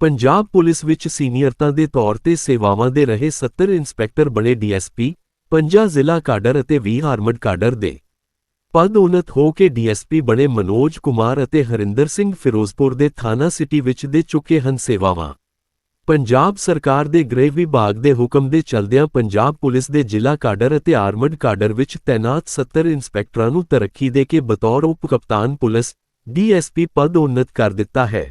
Punjab police ਵਿੱਚ ਸੀਨੀਅਰਤਾ ਦੇ ਤੌਰ ਤੇ ਸੇਵਾਵਾਂ ਦੇ ਰਹੇ 70 ਇੰਸਪੈਕਟਰ ਬਣੇ ਡੀਐਸਪੀ, ਪੰਜਾ ਜ਼ਿਲ੍ਹਾ ਕਾਡਰ ਅਤੇ 20 ਆਰਮਡ ਕਾਡਰ ਦੇ ਪਦ ਉਨਤ ਹੋ ਕੇ ਡੀਐਸਪੀ ਬਣੇ ਮਨੋਜ ਕੁਮਾਰ ਅਤੇ ਹਰਿੰਦਰ ਸਿੰਘ ਫਿਰੋਜ਼ਪੁਰ ਦੇ ਥਾਣਾ ਸਿਟੀ ਵਿੱਚ ਦੇ ਚੁੱਕੇ ਹਨ ਸੇਵਾਵਾਂ। ਪੰਜਾਬ ਸਰਕਾਰ ਦੇ ਗ੍ਰਹਿ ਵਿਭਾਗ ਦੇ ਹੁਕਮ ਦੇ ਚਲਦਿਆਂ ਪੰਜਾਬ ਪੁਲਿਸ ਦੇ ਜ਼ਿਲ੍ਹਾ ਕਾਡਰ ਅਤੇ ਆਰਮਡ ਕਾਡਰ ਵਿੱਚ ਤੈਨਾਤ 70 ਇੰਸਪੈਕਟਰਾਂ ਨੂੰ ਤਰੱਕੀ ਦੇ ਕੇ ਬਤੌਰ ਉਪ ਕਪਤਾਨ ਪੁਲਿਸ ਡੀਐਸਪੀ ਪਦ ਉન્નਤ ਕਰ ਦਿੱਤਾ ਹੈ।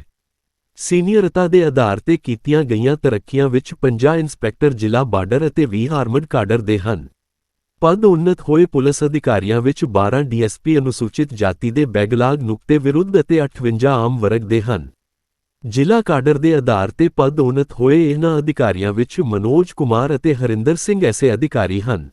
ਸੀਨੀਅਰਤਾ ਦੇ ਆਧਾਰ ਤੇ ਕੀਤੀਆਂ ਗਈਆਂ ਤਰੱਕੀਆਂ ਵਿੱਚ 50 ਇੰਸਪੈਕਟਰ ਜ਼ਿਲ੍ਹਾ ਬਾਰਡਰ ਅਤੇ 20 ਆਰਮਡ ਕਾਡਰ ਦੇ ਹਨ। ਪਦ ਉੱਨਤ ਹੋਏ ਪੁਲਿਸ ਅਧਿਕਾਰੀਆਂ ਵਿੱਚ 12 ਡੀਐਸਪੀ ਅਨੁਸੂਚਿਤ ਜਾਤੀ ਦੇ ਬੈਗਲਾਗ ਨੁਕਤੇ ਵਿਰੁੱਧ ਅਤੇ 58 ਆਮ ਵਰਗ ਦੇ ਹਨ। ਜ਼ਿਲ੍ਹਾ ਕਾਡਰ ਦੇ ਆਧਾਰ ਤੇ ਪਦ ਉੱਨਤ ਹੋਏ ਇਹਨਾਂ ਅਧਿਕਾਰੀਆਂ ਵਿੱਚ ਮਨੋਜ ਕੁਮਾਰ ਅਤੇ ਹਰਿੰਦਰ ਸਿੰਘ ਐਸੇ ਅਧਿਕਾਰੀ ਹਨ।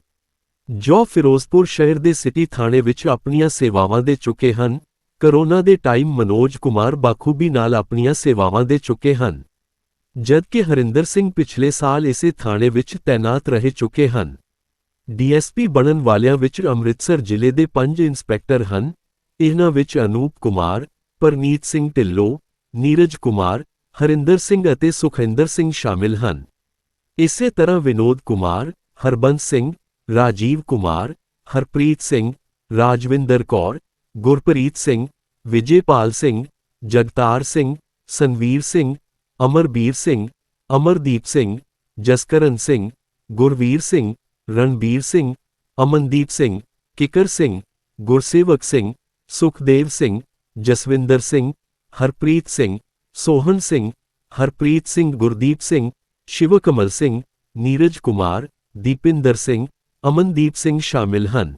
ਜੋ ਫਿਰੋਜ਼ਪੁਰ ਸ਼ਹਿਰ ਦੇ ਸਿਟੀ ਥਾਣੇ ਵਿੱਚ ਆਪਣੀਆਂ ਸੇਵਾਵਾਂ ਦੇ ਚੁੱਕੇ ਹਨ। ਕਰੋਨਾ ਦੇ ਟਾਈਮ ਮਨੋਜ ਕੁਮਾਰ ਬਾਖੂਬੀ ਨਾਲ ਆਪਣੀਆਂ ਸੇਵਾਵਾਂ ਦੇ ਚੁੱਕੇ ਹਨ। ਜਦਕਿ ਹਰਿੰਦਰ ਸਿੰਘ ਪਿਛਲੇ ਸਾਲ ਇਸੇ ਥਾਣੇ ਵਿੱਚ ਤੈਨਾਤ ਰਹਿ ਚੁੱਕੇ ਹਨ। ਡੀਐਸਪੀ ਬਣਨ ਵਾਲਿਆਂ ਵਿੱਚ ਅੰਮ੍ਰਿਤਸਰ ਜ਼ਿਲ੍ਹੇ ਦੇ ਪੰਜ ਇੰਸਪੈਕਟਰ ਹਨ। ਇਹਨਾਂ ਵਿੱਚ ਅਨੂਪ ਕੁਮਾਰ, ਪਰਨੀਤ ਸਿੰਘ ਢਿੱਲੋਂ, ਨੀਰਜ ਕੁਮਾਰ, ਹਰਿੰਦਰ ਸਿੰਘ ਅਤੇ ਸੁਖਿੰਦਰ ਸਿੰਘ ਸ਼ਾਮਿਲ ਹਨ। ਇਸੇ ਤਰ੍ਹਾਂ ਵਿਨੋਦ ਕੁਮਾਰ, ਹਰਬੰਸ ਸਿੰਘ, ਰਾਜੀਵ ਕੁਮਾਰ, ਹਰਪ੍ਰੀਤ ਸਿੰਘ, ਰਾਜਵਿੰਦਰ ਕੌਰ, ਗੁਰਪ੍ਰੀਤ ਸਿੰਘ ਵਿਜੇਪਾਲ ਸਿੰਘ ਜਗਤਾਰ ਸਿੰਘ ਸੰਵੀਰ ਸਿੰਘ ਅਮਰਬੀਰ ਸਿੰਘ ਅਮਰਦੀਪ ਸਿੰਘ ਜਸਕਰਨ ਸਿੰਘ ਗੁਰਵੀਰ ਸਿੰਘ ਰਣਬੀਰ ਸਿੰਘ ਅਮਨਦੀਪ ਸਿੰਘ ਕਿਕਰ ਸਿੰਘ ਗੁਰਸੇਵਕ ਸਿੰਘ ਸੁਖਦੇਵ ਸਿੰਘ ਜਸਵਿੰਦਰ ਸਿੰਘ ਹਰਪ੍ਰੀਤ ਸਿੰਘ ਸੋਹਨ ਸਿੰਘ ਹਰਪ੍ਰੀਤ ਸਿੰਘ ਗੁਰਦੀਪ ਸਿੰਘ ਸ਼ਿਵਕਮਲ ਸਿੰਘ ਨੀਰਜ ਕੁਮਾਰ ਦੀਪਿੰਦਰ ਸਿੰਘ ਅਮਨਦੀਪ ਸਿੰਘ ਸ਼ਾਮਿਲ ਹਨ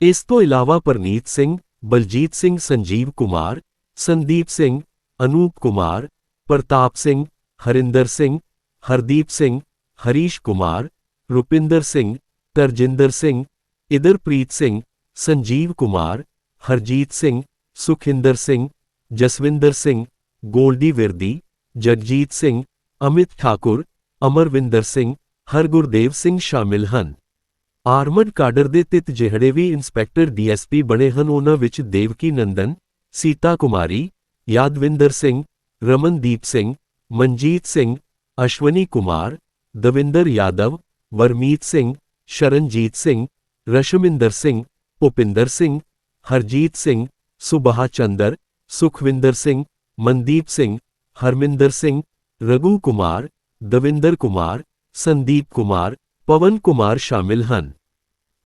ਇਸ ਤੋਂ ਇਲਾਵਾ ਪਰਨੀਤ ਸਿੰਘ ਬਲਜੀਤ ਸਿੰਘ ਸੰਜੀਵ ਕੁਮਾਰ ਸੰਦੀਪ ਸਿੰਘ ਅਨੂਪ ਕੁਮਾਰ ਪ੍ਰਤਾਪ ਸਿੰਘ ਹਰਿੰਦਰ ਸਿੰਘ ਹਰਦੀਪ ਸਿੰਘ ਹਰੀਸ਼ ਕੁਮਾਰ ਰੁਪਿੰਦਰ ਸਿੰਘ ਤਰਜਿੰਦਰ ਸਿੰਘ ਇਦਰਪ੍ਰੀਤ ਸਿੰਘ ਸੰਜੀਵ ਕੁਮਾਰ ਹਰਜੀਤ ਸਿੰਘ ਸੁਖਿੰਦਰ ਸਿੰਘ ਜਸਵਿੰਦਰ ਸਿੰਘ ਗੋਲਡੀ ਵਿਰਦੀ ਜਗਜੀਤ ਸਿੰਘ ਅਮਿਤ ਠਾਕੁਰ ਅਮਰਵਿੰਦਰ ਸਿੰਘ ਹਰਗੁਰਦੇਵ ਸਿੰਘ ਸ਼ਾਮਿਲ ਹਨ ਆਰਮਡ ਕਾਡਰ ਦੇ ਤਿਤ ਜਿਹੜੇ ਵੀ ਇੰਸਪੈਕਟਰ ਡੀਐਸਪੀ ਬਣੇ ਹਨ, ਉਹਨਾਂ ਵਿੱਚ ਦੇਵਕੀ ਨੰਦਨ, ਸੀਤਾ ਕੁਮਾਰੀ, ਯਾਦਵਿੰਦਰ ਸਿੰਘ, ਰਮਨਦੀਪ ਸਿੰਘ, ਮਨਜੀਤ ਸਿੰਘ, ਅਸ਼ਵਨੀ ਕੁਮਾਰ, ਦਵਿੰਦਰ ਯਾਦਵ, ਵਰਮੀਤ ਸਿੰਘ, ਸ਼ਰਨਜੀਤ ਸਿੰਘ, ਰਸ਼ਮਿੰਦਰ ਸਿੰਘ, ਭੁਪਿੰਦਰ ਸਿੰਘ, ਹਰਜੀਤ ਸਿੰਘ ਸੁਬਾਹ ਚੰਦਰ, ਸੁਖਵਿੰਦਰ ਸਿੰਘ, ਮਨਦੀਪ ਸਿੰਘ, ਹਰਮਿੰਦਰ ਸਿੰਘ, ਰਘੂ ਕੁਮਾਰ, ਦਵਿੰਦਰ ਕੁਮਾਰ, ਸੰਦੀਪ ਕੁਮਾਰ ਪਵਨ ਕੁਮਾਰ ਸ਼ਾਮਿਲ ਹਨ।